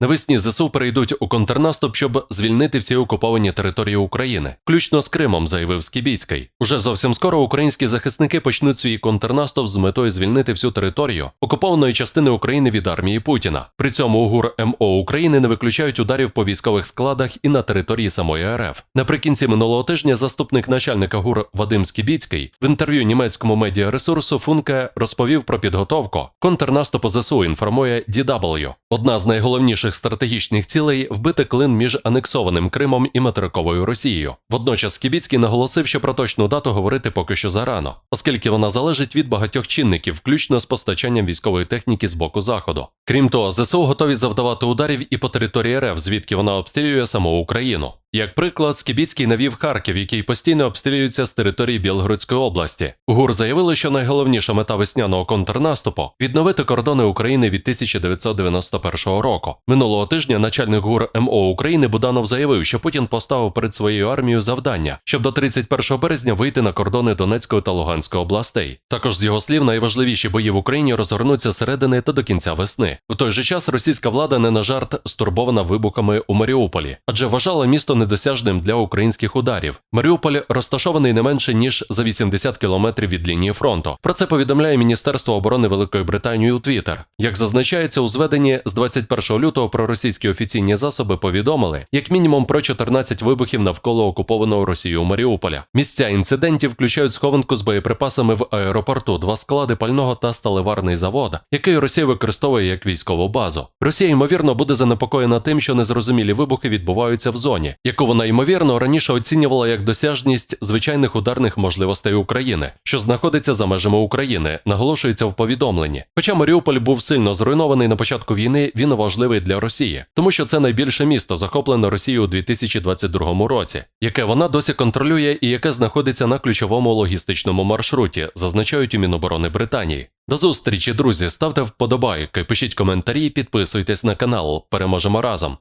Навесні ЗСУ перейдуть у контрнаступ, щоб звільнити всі окуповані території України, включно з Кримом, заявив Скібіцький. Уже зовсім скоро українські захисники почнуть свій контрнаступ з метою звільнити всю територію окупованої частини України від армії Путіна. При цьому у ГУР МО України не виключають ударів по військових складах і на території самої РФ. Наприкінці минулого тижня заступник начальника ГУР Вадим Скібіцький в інтерв'ю німецькому медіаресурсу Функе розповів про підготовку контрнаступу ЗСУ. Інформує DW. Одна з найголовніших стратегічних цілей вбити клин між анексованим Кримом і материковою Росією. Водночас Скібіцький наголосив, що про точну дату говорити поки що зарано, оскільки вона залежить від багатьох чинників, включно з постачанням військової техніки з боку заходу. Крім того, ЗСУ готові завдавати ударів і по території РФ, звідки вона обстрілює саму Україну. Як приклад, Скібіцький навів Харків, який постійно обстрілюється з території Білгородської області. ГУР заявили, що найголовніша мета весняного контрнаступу відновити кордони України від 1991 року. Минулого тижня начальник ГУР МО України Буданов заявив, що Путін поставив перед своєю армією завдання, щоб до 31 березня вийти на кордони Донецької та Луганської областей. Також з його слів, найважливіші бої в Україні розгорнуться середини та до кінця весни. В той же час російська влада не на жарт стурбована вибухами у Маріуполі, адже вважала місто недосяжним для українських ударів. Маріуполь розташований не менше ніж за 80 кілометрів від лінії фронту. Про це повідомляє Міністерство оборони Великої Британії у Твіттер. Як зазначається у зведенні з 21 лютого проросійські офіційні засоби повідомили як мінімум про 14 вибухів навколо окупованого Росією Маріуполя. Місця інцидентів включають схованку з боєприпасами в аеропорту, два склади пального та сталеварний завод, який Росія використовує як військову базу. Росія ймовірно буде занепокоєна тим, що незрозумілі вибухи відбуваються в зоні, яку вона ймовірно раніше оцінювала як досяжність звичайних ударних можливостей України, що знаходиться за межами України, наголошується в повідомленні. Хоча Маріуполь був сильно зруйнований на початку війни, він важливий для Росії, тому що це найбільше місто, захоплене Росією у 2022 році, яке вона досі контролює і яке знаходиться на ключовому логістичному маршруті, зазначають у Міноборони Британії. До зустрічі, друзі, ставте вподобайки, пишіть коментарі, підписуйтесь на канал. Переможемо разом.